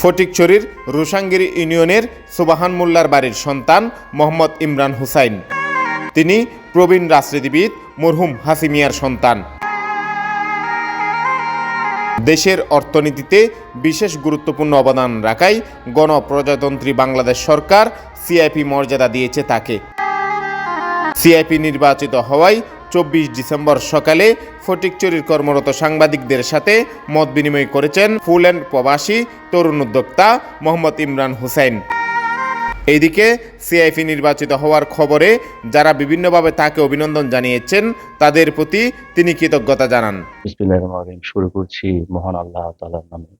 ফটিকছড়ির রুসাঙ্গিরি ইউনিয়নের সুবাহান মোল্লার বাড়ির সন্তান মোহাম্মদ ইমরান হুসাইন। তিনি প্রবীণ রাজনীতিবিদ মরহুম হাসিমিয়ার সন্তান। দেশের অর্থনীতিতে বিশেষ গুরুত্বপূর্ণ অবদান রাখায় গণপ্রজাতন্ত্রী বাংলাদেশ সরকার সিআইপি মর্যাদা দিয়েছে তাকে। সিআইপি নির্বাচিত হওয়ায় চব্বিশ ডিসেম্বর সকালে ফটিকচুরির কর্মরত সাংবাদিকদের সাথে মত বিনিময় করেছেন ফুল অ্যান্ড প্রবাসী তরুণ উদ্যোক্তা মোহাম্মদ ইমরান হুসাইন। এইদিকে সিআইপি নির্বাচিত হওয়ার খবরে যারা বিভিন্নভাবে তাকে অভিনন্দন জানিয়েছেন, তাদের প্রতি তিনি কৃতজ্ঞতা জানান। শুরু করছি মহান আল্লাহ তাআলার নামে,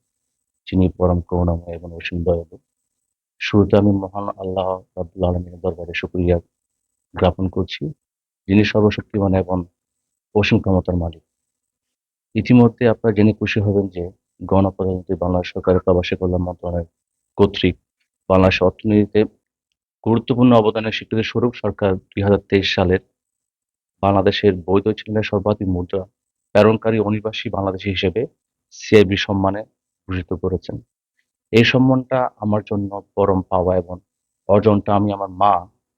যিনি পরম করুণাময় এবং অসীম দয়ালু শুরুতে আমি মহান আল্লাহ রাব্বুল আলামিনের দরবারে শুকরিয়া জ্ঞাপন করছি। যিনি সর্বশক্তিমান এবং অসীম ক্ষমতার মালিক। ইতিমধ্যে আপনারা জেনে খুশি হবেন যে গণপ্রজাতন্ত্রী বাংলাদেশ সরকারের প্রবাসী কল্যাণ মন্ত্রণালয় কর্তৃক বাংলাদেশ অর্থনীতিতে গুরুত্বপূর্ণ অবদানের স্বীকৃতি স্বরূপ সরকার দুই হাজার তেইশ সালের বাংলাদেশের বৈধ ছিলেন সর্বাধিক মুদ্রা প্রেরণকারী অনিবাসী বাংলাদেশী হিসেবে সিআইবি সম্মানে ভূষিত করেছেন। এই সম্মানটা আমার জন্য পরম পাওয়া এবং অর্জনটা আমি আমার মা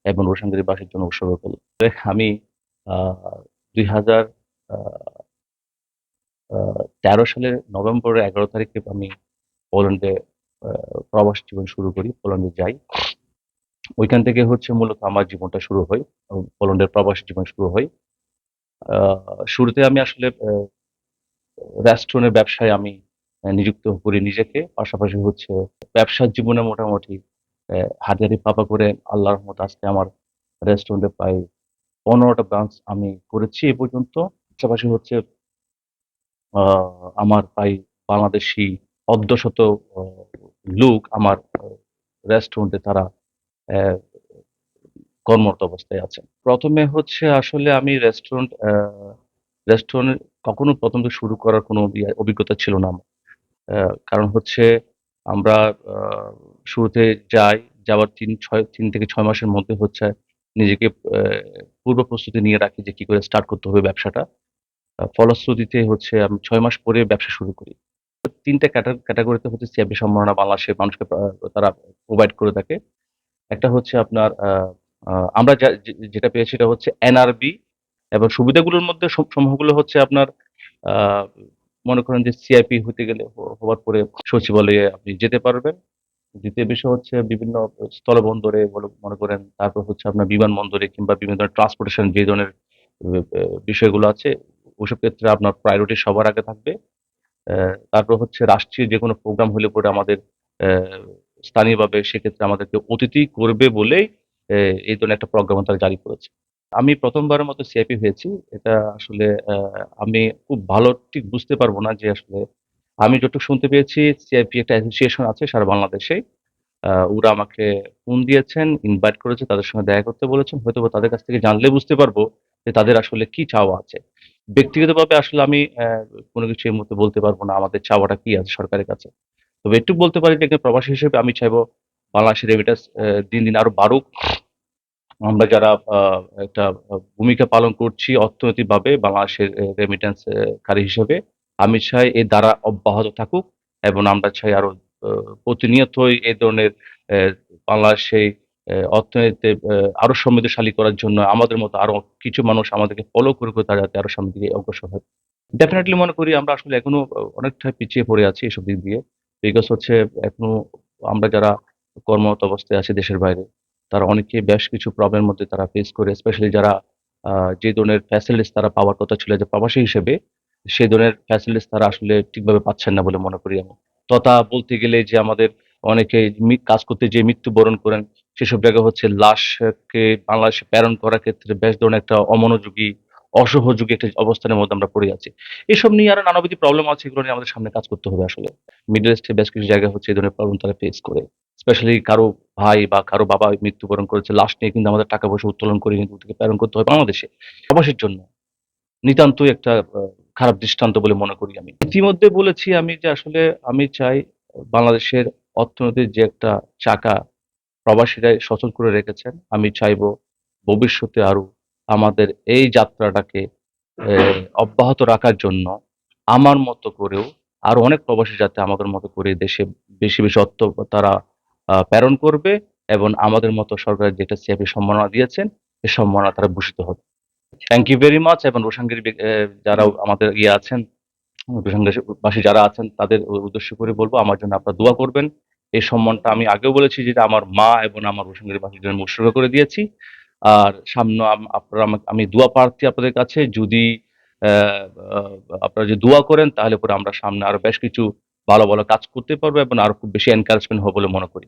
এবং রোশানগিরিবাসীর জন্য উৎসর্গ করি আমি দুই হাজার তেরো সালের নভেম্বরের এগারো তারিখে আমি পোল্যান্ডে প্রবাস জীবন শুরু করি, পোল্যান্ডে যাই। ওইখান থেকে হচ্ছে মূলত আমার জীবনটা শুরু হয় পোল্যান্ডের প্রবাস জীবন শুরু হয়। শুরুতে আমি আসলে রেস্টুরেন্টের ব্যবসায় আমি নিযুক্ত করি নিজেকে। পাশাপাশি হচ্ছে ব্যবসার জীবনে মোটামুটি হাজারি পাপা করে আল্লাহর রহমত আজকে আমার রেস্টুরেন্টে প্রায় পনেরোটা ব্রাঞ্চ আমি করেছি এ পর্যন্ত। পাশাপাশি হচ্ছে আমার প্রায় বাংলাদেশি অর্ধশত লোক আমার রেস্টুরেন্টে তারা কর্মরত অবস্থায় আছেন। প্রথমে হচ্ছে আসলে আমি রেস্টুরেন্ট রেস্টুরেন্ট কখনো প্রথম শুরু করার কোনো ইয়ে- অভিজ্ঞতা ছিল না আমার। কারণ হচ্ছে আমরা শুরুতে যাই, যাওয়ার তিন, ছয়, তিন থেকে ছয় মাসের মধ্যে হচ্ছে নিজেকে পূর্ব প্রস্তুতি নিয়ে রাখি যে কি করে স্টার্ট করতে হবে ব্যবসাটা। ফলশ্রুতিতে হচ্ছে আমি ছয় মাস পরে ব্যবসা শুরু করি। তিনটা ক্যাটাগরিতে হচ্ছে সিআইবি সম্মাননা বাংলাদেশের মানুষকে তারা প্রোভাইড করে থাকে। একটা হচ্ছে আপনার আমরা যেটা পেয়েছি সেটা হচ্ছে এনআরবি এবং সুবিধাগুলোর মধ্যে সম- সমূহগুলো হচ্ছে আপনার মনে করেন যে সিআইপি হতে গেলে হওয়ার পরে সচিবালয়ে আপনি যেতে পারবেন। দ্বিতীয় বিষয় হচ্ছে বিভিন্ন স্থলবন্দরে মনে করেন তারপর হচ্ছে আপনার বিমানবন্দরে কিংবা বিভিন্ন ধরনের ট্রান্সপোর্টেশন যে ধরনের বিষয়গুলো আছে, ওসব ক্ষেত্রে আপনার প্রায়োরিটি সবার আগে থাকবে। তারপর হচ্ছে রাষ্ট্রীয় যে কোনো প্রোগ্রাম হলে পরে আমাদের স্থানীয়ভাবে সেক্ষেত্রে আমাদেরকে অতিথি করবে বলেই এই ধরনের একটা প্রোগ্রাম তারা জারি করেছে। আমি প্রথমবারের মতো সিআইপি হয়েছি। এটা আসলে আমি খুব ভালো ঠিক বুঝতে পারব না যে আসলে আমি যতটুকু শুনতে পেয়েছি সিআইপি একটা অ্যাসোসিয়েশন আছে সারা বাংলাদেশে ওরা আমাকে ফোন দিয়েছেন ইনভাইট করেছে, তাদের সঙ্গে দেখা করতে বলেছেন হয়তো তাদের কাছ থেকে জানলে বুঝতে পারব যে তাদের আসলে কি চাওয়া আছে। ব্যক্তিগতভাবে আসলে আমি কোনো কিছু এই মুহূর্তে বলতে পারব না, আমাদের চাওয়াটা কি আছে সরকারের কাছে। তবে একটু বলতে পারি যে একজন প্রবাসী হিসেবে আমি চাইব বাংলাদেশের রেমিটাস দিন দিন আরও বাড়ুক। আমরা যারা একটা ভূমিকা পালন করছি অর্থনৈতিকভাবে বাংলাদেশের রেমিটেন্স কারী হিসেবে আমি চাই এর দ্বারা অব্যাহত থাকুক এবং আমরা চাই আরও প্রতিনিয়তই এই ধরনের বাংলাদেশে আহ, অর্থনীতিতে আরও সমৃদ্ধশালী করার জন্য আমাদের মতো আরও কিছু মানুষ আমাদেরকে ফলো করে করে তারা যাতে আরও সামনের দিকে অগ্রসর হয়। ডেফিনেটলি মনে করি আমরা আসলে এখনও অনেকটা পিছিয়ে পড়ে আছি এসব দিক দিয়ে। বিকজ হচ্ছে এখনও আমরা যারা কর্মরত অবস্থায় আছি দেশের বাইরে তারা অনেকে বেশ কিছু প্রবলেমের মধ্যে তারা ফেস করে স্পেশালি যারা যে ধরনের ফ্যাসিলিটিস তারা পাওয়ার কথা ছিল যে প্রবাসী হিসেবে সেই ধরনের ফ্যাসিলিটিস তারা আসলে ঠিকভাবে পাচ্ছেন না বলে মনে করি আমি। তথা বলতে গেলে যে আমাদের অনেকে কাজ করতে যে মৃত্যুবরণ করেন, সেসব জায়গা হচ্ছে লাশকে বাংলাদেশে প্রেরণ করার ক্ষেত্রে বেশ ধরনের একটা অমনোযোগী, অসহযোগী একটা অবস্থানের মধ্যে আমরা পড়ে আছি। এসব নিয়ে আরও নানাবিধ প্রবলেম আছে, এগুলো নিয়ে আমাদের সামনে কাজ করতে হবে আসলে। মিডল ইস্টে বেশ কিছু জায়গা হচ্ছে এই ধরনের প্রবলেম তারা ফেস করে। স্পেশালি কারও ভাই বা কারও বাবা মৃত্যুবরণ করেছে, লাশ নিয়ে কিন্তু আমাদের টাকা পয়সা উত্তোলন করে কিন্তু প্রেরণ করতে হয় বাংলাদেশে। প্রবাসের জন্য নিতান্তই একটা খারাপ দৃষ্টান্ত বলে মনে করি আমি। ইতিমধ্যে বলেছি আমি যে আসলে আমি চাই বাংলাদেশের অর্থনীতির যে একটা চাকা প্রবাসীরাই সচল করে রেখেছেন। আমি চাইব ভবিষ্যতে আরও আমাদের এই যাত্রাটাকে অব্যাহত রাখার জন্য আমার মতো করেও আরও অনেক প্রবাসী যাতে আমাদের মতো করে দেশে বেশি বেশি অর্থ তারা প্রেরণ করবে এবং আমাদের মতো সরকার যেটা সিএপি সম্মাননা দিয়েছেন এই সম্মাননা তারা ভূষিত হবে। থ্যাংক ইউ ভেরি মাচ এবং রোশাঙ্গির যারা আমাদের ইয়ে আছেন রোশাঙ্গবাসী যারা আছেন, তাদের উদ্দেশ্য করে বলব, আমার জন্য আপনারা দোয়া করবেন। এই সম্মানটা আমি আগেও বলেছি যেটা আমার মা এবং আমার রোশাঙ্গির জন্য উৎসর্গ করে দিয়েছি। আর সামনে আপনারা আমি দোয়া প্রার্থী আপনাদের কাছে। যদি আপনারা যদি দোয়া করেন, তাহলে পরে আমরা সামনে আরও বেশ কিছু ভালো ভালো কাজ করতে পারব এবং আরও খুব বেশি এনকারেজমেন্ট হবে বলে মনে করি।